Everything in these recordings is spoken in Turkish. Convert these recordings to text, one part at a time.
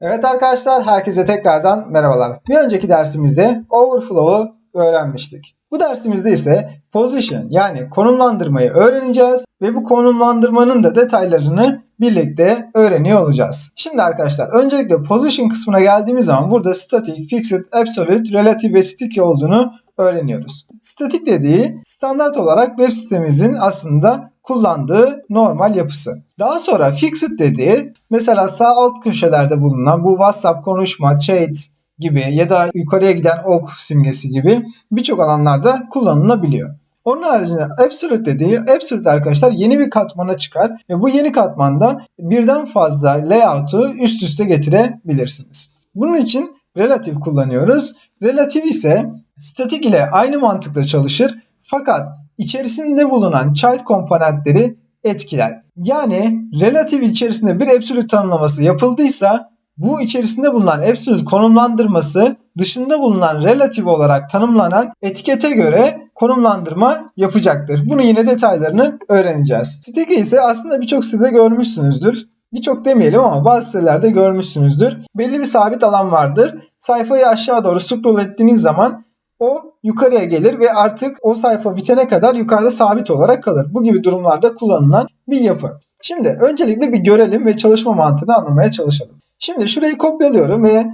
Evet arkadaşlar herkese tekrardan merhabalar. Bir önceki dersimizde overflow'u öğrenmiştik. Bu dersimizde ise position yani konumlandırmayı öğreneceğiz ve bu konumlandırmanın da detaylarını birlikte öğreniyor olacağız. Şimdi arkadaşlar öncelikle position kısmına geldiğimiz zaman burada static, fixed, absolute, relative ve sticky olduğunu öğreniyoruz. Statik dediği standart olarak web sitemizin aslında kullandığı normal yapısı. Daha sonra fixed dediği mesela sağ alt köşelerde bulunan bu WhatsApp konuşma, chat gibi ya da yukarıya giden ok simgesi gibi birçok alanlarda kullanılabiliyor. Onun haricinde absolute dediği absolute arkadaşlar yeni bir katmana çıkar ve bu yeni katmanda birden fazla layout'u üst üste getirebilirsiniz. Bunun için relative kullanıyoruz. Relative ise statik ile aynı mantıkla çalışır fakat içerisinde bulunan child komponentleri etkiler. Yani relative içerisinde bir absolute tanımlaması yapıldıysa bu içerisinde bulunan absolute konumlandırması dışında bulunan relative olarak tanımlanan etikete göre konumlandırma yapacaktır. Bunu yine detaylarını öğreneceğiz. Sticky ise aslında birçok sitede görmüşsünüzdür. Birçok demeyelim ama bazı sitelerde görmüşsünüzdür. Belli bir sabit alan vardır. Sayfayı aşağı doğru scroll ettiğiniz zaman o yukarıya gelir ve artık o sayfa bitene kadar yukarıda sabit olarak kalır. Bu gibi durumlarda kullanılan bir yapı. Şimdi öncelikle bir görelim ve çalışma mantığını anlamaya çalışalım. Şimdi şurayı kopyalıyorum ve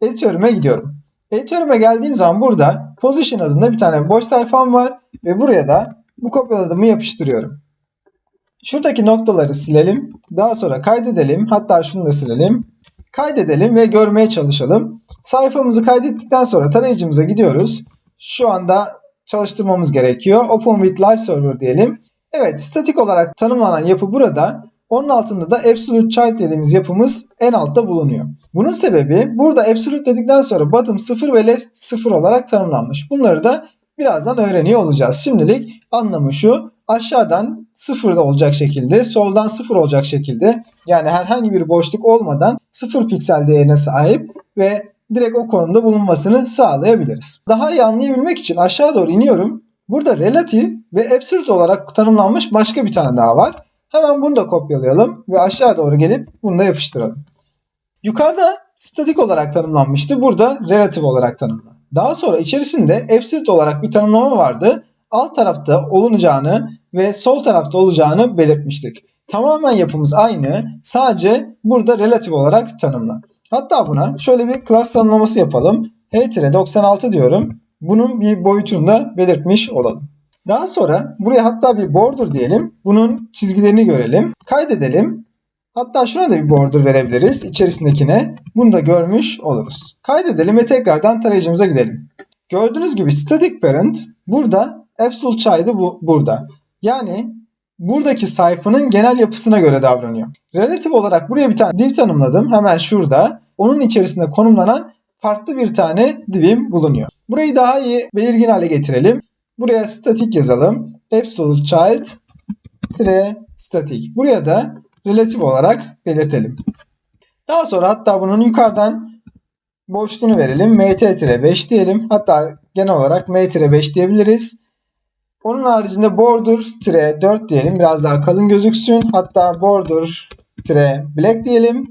editörüme gidiyorum. Editörüme geldiğim zaman burada position adında bir tane boş sayfam var ve buraya da bu kopyaladığımı yapıştırıyorum. Şuradaki noktaları silelim. Daha sonra kaydedelim. Hatta şunu da silelim. Kaydedelim ve görmeye çalışalım. Sayfamızı kaydettikten sonra tarayıcımıza gidiyoruz. Şu anda çalıştırmamız gerekiyor. Open with Live Server diyelim. Evet, statik olarak tanımlanan yapı burada. Onun altında da Absolute Child dediğimiz yapımız en altta bulunuyor. Bunun sebebi burada Absolute dedikten sonra bottom 0 ve left 0 olarak tanımlanmış. Bunları da birazdan öğreniyor olacağız. Şimdilik anlamı şu. Aşağıdan 0 olacak şekilde, soldan 0 olacak şekilde yani herhangi bir boşluk olmadan 0 piksel değerine sahip ve direkt o konumda bulunmasını sağlayabiliriz. Daha iyi anlayabilmek için aşağı doğru iniyorum. Burada relative ve absolute olarak tanımlanmış başka bir tane daha var. Hemen bunu da kopyalayalım ve aşağı doğru gelip bunu da yapıştıralım. Yukarıda statik olarak tanımlanmıştı. Burada relative olarak tanımlandı. Daha sonra içerisinde absolute olarak bir tanımlama vardı. Alt tarafta olunacağını ve sol tarafta olacağını belirtmiştik. Tamamen yapımız aynı. Sadece burada relative olarak tanımla. Hatta buna şöyle bir class tanımlaması yapalım. H-96 diyorum. Bunun bir boyutunu da belirtmiş olalım. Daha sonra buraya hatta bir border diyelim. Bunun çizgilerini görelim. Kaydedelim. Hatta şuna da bir border verebiliriz içerisindekine. Bunu da görmüş oluruz. Kaydedelim ve tekrardan tarayıcımıza gidelim. Gördüğünüz gibi static parent burada absolute child'ı bu, burada. Yani buradaki sayfanın genel yapısına göre davranıyor. Relative olarak buraya bir tane div tanımladım. Hemen şurada. Onun içerisinde konumlanan farklı bir tane divim bulunuyor. Burayı daha iyi belirgin hale getirelim. Buraya static yazalım. Absolute child static. Buraya da relative olarak belirtelim. Daha sonra hatta bunun yukarıdan boşluğunu verelim. mt-5 diyelim. Hatta genel olarak m-5 diyebiliriz. Onun haricinde border-4 diyelim. Biraz daha kalın gözüksün. Hatta border-black diyelim.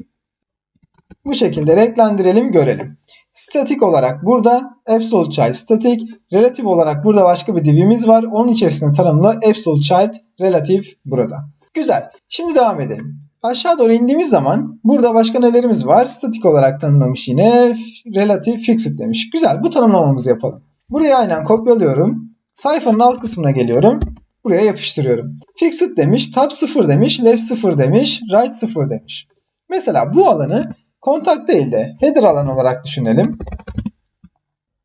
Bu şekilde renklendirelim görelim. Statik olarak burada absolute child static, relative olarak burada başka bir divimiz var. Onun içerisinde tanımlı absolute child relative burada. Güzel. Şimdi devam edelim. Aşağı doğru indiğimiz zaman burada başka nelerimiz var? Statik olarak tanımlamış yine. Relative fixed demiş. Güzel. Bu tanımlamamızı yapalım. Buraya aynen kopyalıyorum. Sayfanın alt kısmına geliyorum. Buraya yapıştırıyorum. Fixed demiş, tab 0 demiş, left 0 demiş, right 0 demiş. Mesela bu alanı kontak değil de header alan olarak düşünelim.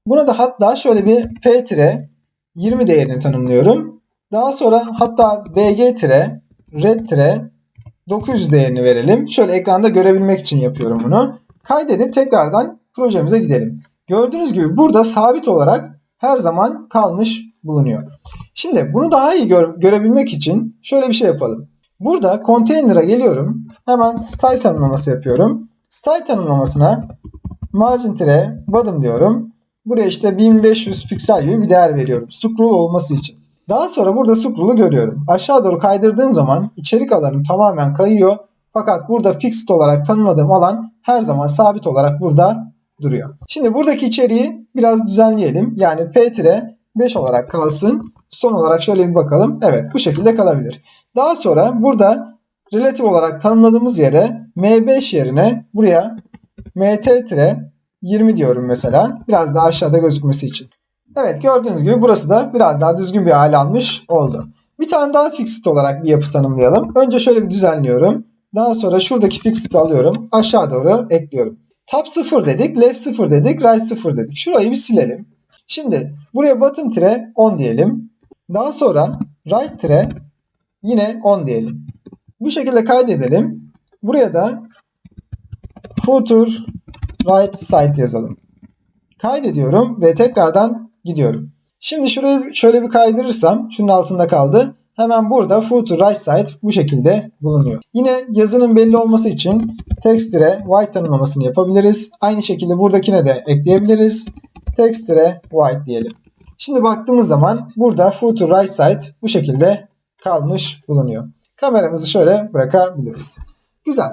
Buna da hatta şöyle bir p-20 değerini tanımlıyorum. Daha sonra hatta bg-red-900 değerini verelim. Şöyle ekranda görebilmek için yapıyorum bunu. Kaydedip tekrardan projemize gidelim. Gördüğünüz gibi burada sabit olarak her zaman kalmış bulunuyor. Şimdi bunu daha iyi gö görebilmek için şöyle bir şey yapalım. Burada container'a geliyorum. Hemen style tanımlaması yapıyorum. Style tanımlamasına margin tire bottom diyorum. Buraya işte 1500 piksel gibi bir değer veriyorum. Scroll olması için. Daha sonra burada scroll'u görüyorum. Aşağı doğru kaydırdığım zaman içerik alanım tamamen kayıyor. Fakat burada fixed olarak tanımladığım alan her zaman sabit olarak burada duruyor. Şimdi buradaki içeriği biraz düzenleyelim. Yani P-5 olarak kalsın. Son olarak şöyle bir bakalım. Evet bu şekilde kalabilir. Daha sonra burada relatif olarak tanımladığımız yere M5 yerine buraya MT-20 diyorum mesela. Biraz daha aşağıda gözükmesi için. Evet gördüğünüz gibi burası da biraz daha düzgün bir hale almış oldu. Bir tane daha fixed olarak bir yapı tanımlayalım. Önce şöyle bir düzenliyorum. Daha sonra şuradaki fixed'i alıyorum. Aşağı doğru ekliyorum. Top 0 dedik, left 0 dedik, right 0 dedik. Şurayı bir silelim. Şimdi buraya bottom tire 10 diyelim. Daha sonra right tire yine 10 diyelim. Bu şekilde kaydedelim. Buraya da footer right side yazalım. Kaydediyorum ve tekrardan gidiyorum. Şimdi şurayı şöyle bir kaydırırsam şunun altında kaldı. Hemen burada footer right side bu şekilde bulunuyor. Yine yazının belli olması için text-white white tanımlamasını yapabiliriz. Aynı şekilde buradakine de ekleyebiliriz. Text-white diyelim. Şimdi baktığımız zaman burada footer right side bu şekilde kalmış bulunuyor. Kameramızı şöyle bırakabiliriz. Güzel.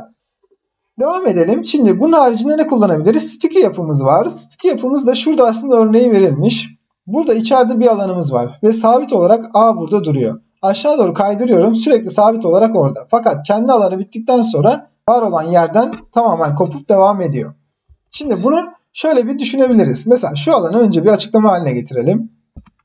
Devam edelim. Şimdi bunun haricinde ne kullanabiliriz? Sticky yapımız var. Sticky yapımız da şurada aslında örneği verilmiş. Burada içeride bir alanımız var ve sabit olarak A burada duruyor. Aşağı doğru kaydırıyorum sürekli sabit olarak orada. Fakat kendi alanı bittikten sonra var olan yerden tamamen kopup devam ediyor. Şimdi bunu şöyle bir düşünebiliriz. Mesela şu alanı önce bir açıklama haline getirelim.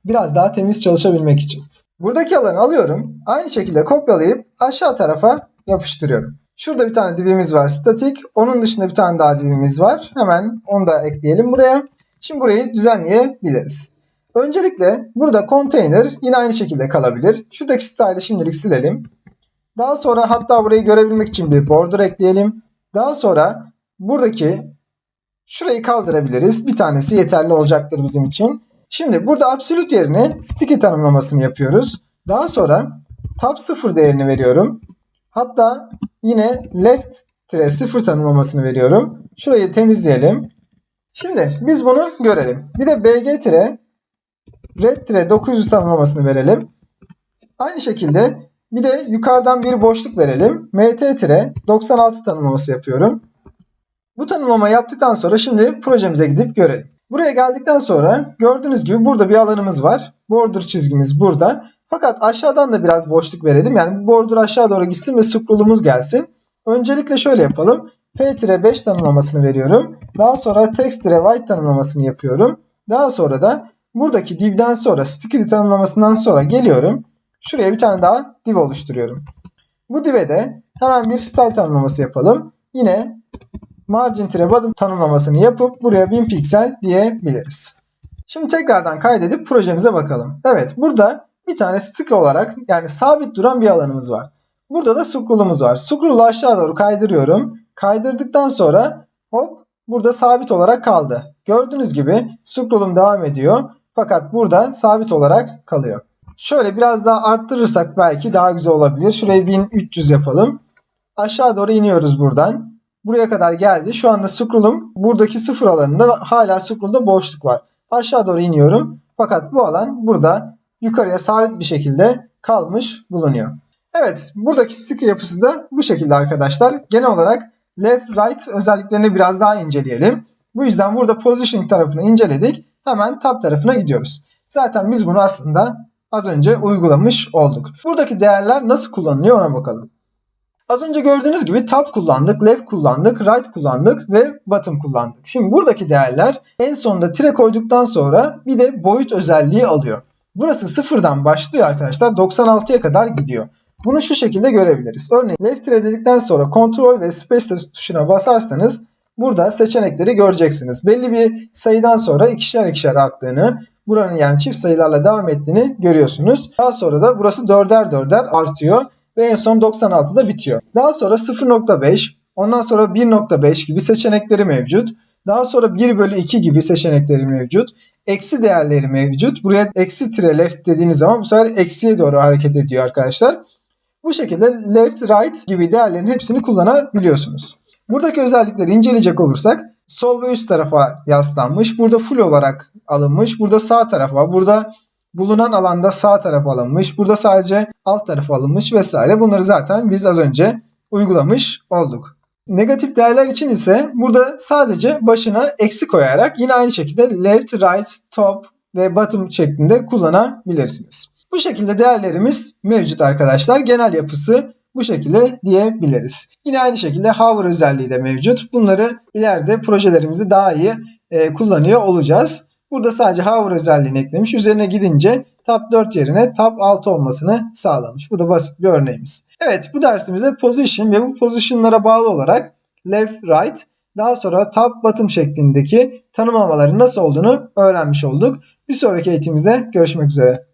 Biraz daha temiz çalışabilmek için. Buradaki alanı alıyorum. Aynı şekilde kopyalayıp aşağı tarafa yapıştırıyorum. Şurada bir tane divimiz var statik. Onun dışında bir tane daha divimiz var. Hemen onu da ekleyelim buraya. Şimdi burayı düzenleyebiliriz. Öncelikle burada container yine aynı şekilde kalabilir. Şuradaki style'ı şimdilik silelim. Daha sonra hatta burayı görebilmek için bir border ekleyelim. Daha sonra buradaki şurayı kaldırabiliriz. Bir tanesi yeterli olacaktır bizim için. Şimdi burada absolute yerine sticky tanımlamasını yapıyoruz. Daha sonra top 0 değerini veriyorum. Hatta yine left tire 0 tanımlamasını veriyorum. Şurayı temizleyelim. Şimdi biz bunu görelim. Bir de bg tire red tire 900 tanımlamasını verelim. Aynı şekilde bir de yukarıdan bir boşluk verelim. mt tire 96 tanımlaması yapıyorum. Bu tanımlama yaptıktan sonra şimdi projemize gidip görelim. Buraya geldikten sonra gördüğünüz gibi burada bir alanımız var. Border çizgimiz burada. Fakat aşağıdan da biraz boşluk verelim. Yani border aşağı doğru gitsin ve scroll'umuz gelsin. Öncelikle şöyle yapalım. P-5 tanımlamasını veriyorum. Daha sonra text-white tanımlamasını yapıyorum. Daha sonra da buradaki div'den sonra sticky tanımlamasından sonra geliyorum. Şuraya bir tane daha div oluşturuyorum. Bu div'e de hemen bir style tanımlaması yapalım. Yine margin tire bottom tanımlamasını yapıp buraya 1000 piksel diyebiliriz. Şimdi tekrardan kaydedip projemize bakalım. Evet burada bir tane stick olarak yani sabit duran bir alanımız var. Burada da scroll'umuz var. Scroll'u aşağı doğru kaydırıyorum. Kaydırdıktan sonra hop burada sabit olarak kaldı. Gördüğünüz gibi scroll'um devam ediyor. Fakat burada sabit olarak kalıyor. Şöyle biraz daha arttırırsak belki daha güzel olabilir. Şurayı 1300 yapalım. Aşağı doğru iniyoruz buradan. Buraya kadar geldi. Şu anda scroll'um buradaki sıfır alanında hala scroll'da boşluk var. Aşağı doğru iniyorum. Fakat bu alan burada yukarıya sabit bir şekilde kalmış bulunuyor. Evet buradaki sticker yapısı da bu şekilde arkadaşlar. Genel olarak left right özelliklerini biraz daha inceleyelim. Bu yüzden burada positioning tarafını inceledik. Hemen tab tarafına gidiyoruz. Zaten biz bunu aslında az önce uygulamış olduk. Buradaki değerler nasıl kullanılıyor ona bakalım. Az önce gördüğünüz gibi tab kullandık, left kullandık, right kullandık ve bottom kullandık. Şimdi buradaki değerler en sonunda tire koyduktan sonra bir de boyut özelliği alıyor. Burası sıfırdan başlıyor arkadaşlar 96'ya kadar gidiyor. Bunu şu şekilde görebiliriz. Örneğin left tire dedikten sonra Ctrl ve Space tuşuna basarsanız burada seçenekleri göreceksiniz. Belli bir sayıdan sonra ikişer ikişer arttığını, buranın yani çift sayılarla devam ettiğini görüyorsunuz. Daha sonra da burası dörder dörder artıyor ve en son 96'da bitiyor. Daha sonra 0.5, ondan sonra 1.5 gibi seçenekleri mevcut. Daha sonra 1 bölü 2 gibi seçenekleri mevcut. Eksi değerleri mevcut. Buraya eksi tire left dediğiniz zaman bu sefer eksiye doğru hareket ediyor arkadaşlar. Bu şekilde left, right gibi değerlerin hepsini kullanabiliyorsunuz. Buradaki özellikleri inceleyecek olursak sol ve üst tarafa yaslanmış. Burada full olarak alınmış. Burada sağ tarafa, burada bulunan alanda sağ tarafa alınmış. Burada sadece alt tarafa alınmış vesaire. Bunları zaten biz az önce uygulamış olduk. Negatif değerler için ise burada sadece başına eksi koyarak yine aynı şekilde left, right, top ve bottom şeklinde kullanabilirsiniz. Bu şekilde değerlerimiz mevcut arkadaşlar. Genel yapısı bu şekilde diyebiliriz. Yine aynı şekilde hover özelliği de mevcut. Bunları ileride projelerimizde daha iyi e, kullanıyor olacağız. Burada sadece hover özelliğini eklemiş. Üzerine gidince tab 4 yerine tab 6 olmasını sağlamış. Bu da basit bir örneğimiz. Evet bu dersimizde position ve bu position'lara bağlı olarak left, right, daha sonra top, bottom şeklindeki tanımlamaların nasıl olduğunu öğrenmiş olduk. Bir sonraki eğitimimizde görüşmek üzere.